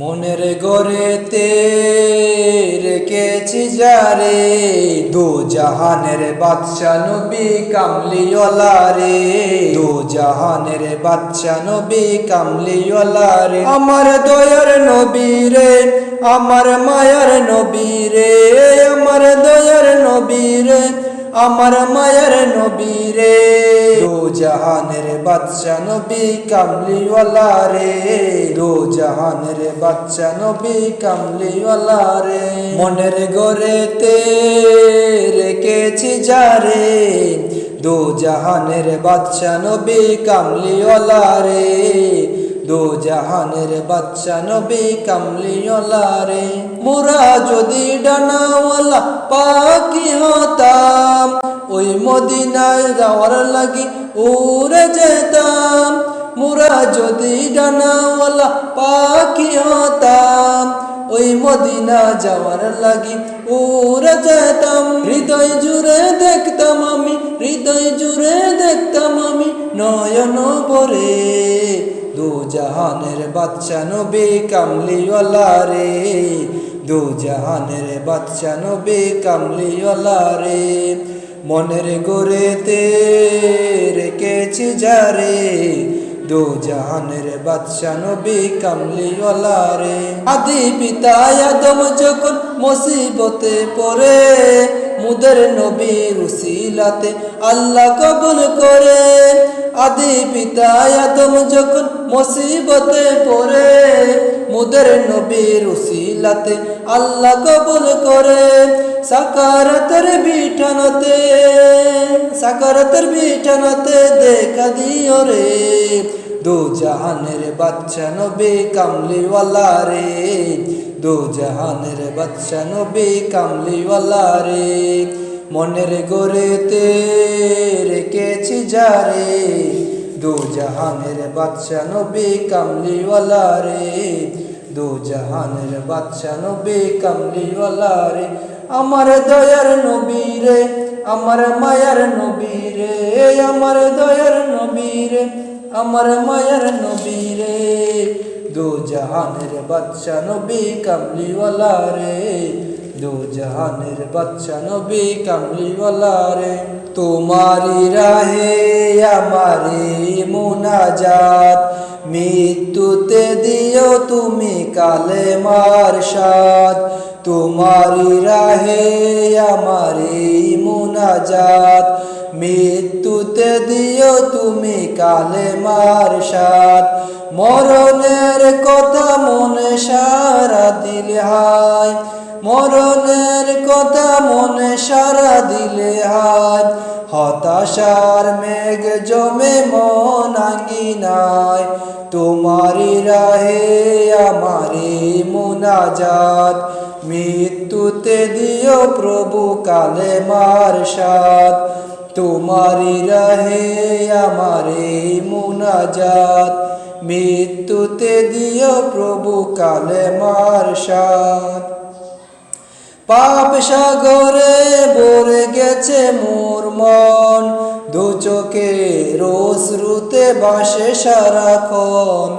মনের গড়েতে রেখেছি যারে, দু জাহানের বাদশা নবী কামলিওয়ালা রে। দু জাহানের বাদশা নবী কামলিওয়ালা রে। আমার দয়ার নবী রে, আমার মায়ার নবী রে। আমার দয়ার নবী রে আমার মায়ের নবী রে। দো জাহানের বাদশা নবী কামলিওয়ালা রে। দো জাহানের বাদশা নবী কামলিওয়ালা রে। মনের গড়েতে রেখেছি যারে দো জাহানের বাচ্চা নবী কামলিওয়ালা রে। দো জাহানের বাদশা নবী কামলিওয়ালা রে। মোরা যদি ডানাওয়ালা পাখি ওই মদিনায় যাওয়ার লাগি উড়ে যেতাম। মোরা যদি ডানাওয়ালা পাখি হতাম, ওই মদিনা যাওয়ার লাগি উড়ে যেতাম। হৃদয় জুড়ে দেখতাম আমি, হৃদয় জুড়ে দেখতাম আমি নয়ন ভরে। দু জাহানের বাদশা নবী কামলিওয়ালা রে, দু জাহানের বাদশা নবী কামলিওয়ালা রে। মনের গোরেতে রেখেছি যারে দু জাহানের বাদশা নবী কামলিওয়ালা রে। আদি পিতা আদম যখন মুসিবতে পড়ে, মুদের নবী রুসিলাতে আল্লাহ কবুল করে। আদি পিতা আদম যখন মুসিবতে পড়ে, মুদের নবী রুসিলাতে আল্লাহ কবুল করে। সাকারাতের বিঠানতে সাকারাতের বিঠানতে দেখা দিও রে। দু জাহানের বাচ্চা নবী কামলিওয়ালা রে, দু জাহানের বাচ্চা নবী কামলিওয়ালা রে। মনের গোরেতে রেখেছি যারে দু জাহানের বাচ্চা নবী কামলিওয়ালা রে, দু জাহানের বাচ্চা নবী কামলিওয়ালা রে। আমার দয়ার নবী রে, আমার মায়ার নবী রে, আমার দয়ার নবী রে, আমার মায়ার নবী রে। দু জাহানের বাচ্চা নবী কামলিওয়ালা রে, দু জাহানের বাচ্চা নবী কামলিওয়ালা রে। তোমারি রাহে আমারে মুনাজাত, মৃত্যুতে দিও তুমি কালে মার সাদ তোমারি রাহে আমারে মুনাজাত। মৃত্যুতে দিও তুমি কালে মার সাদ মরণের কথা মনে সারা দিলে হায়। মরণের কথা মনে সারা দিলে হায়। হতাশার মেঘ জমে মন আঙ্গিনায়। তোমারি রাহে আমারে মুনাজাত। মৃত্যুতে দিও প্রভু কালে মার সাথ তোমারি রাহে আমারে মুনাজাত। মৃত্যুতে দিও প্রভু কালে মার সাথ পাপ সাগরে ভরে গেছে মোর মন। দু চোখে রোশ্রুতে বাসে সারাক্ষণ।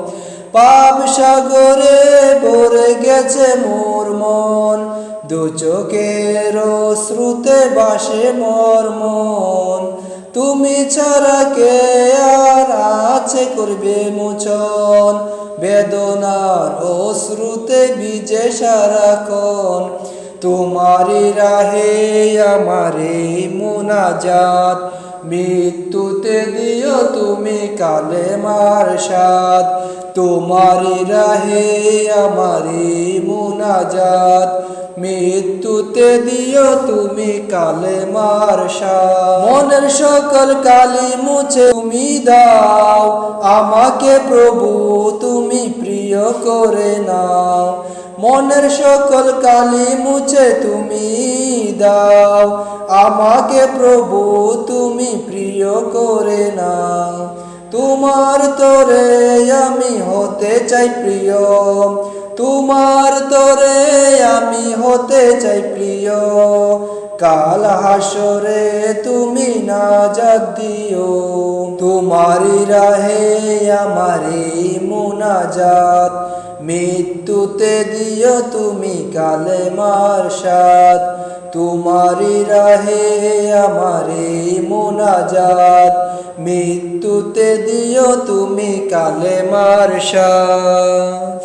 পাপ সাগরে ভরে গেছে মোর মন। দু চোখে রোশ্রুতে বাসে মোর মন। তুমি ছাড়া কে আর আছে করবে মোচন। বেদনার অশ্রুতে বিজে সারাক্ষণ। তোমারি রাহে আমারে মুনাজাত। মৃত্যুতে দিও তুমি কালে মার সাদ তোমারি রাহে আমারে মুনাজাত। মৃত্যুতে দিও তুমি কালে মার মনের সকল কালি মুছে তুমি দাও। আমাকে প্রভু তুমি প্রিয় করে নাও। মনের সকল কালি মুছে তুমি দাও। আমাকে প্রভু তুমি প্রিয় করে নাও। তোমার তোরে আমি হতে চাই প্রিয়। তোমার তোরে আমি হতে চাই প্রিয়। কাল হাসরে তুমি না যাক দিও। তোমারি রাহে আমারি মুনাজাত। মৃত্যুতে দিও তুমি কালে মারসাদ তোমারি রাহে আমারে মোনাজাত। মৃত্যুতে দিও তুমি কালে মার্শাদ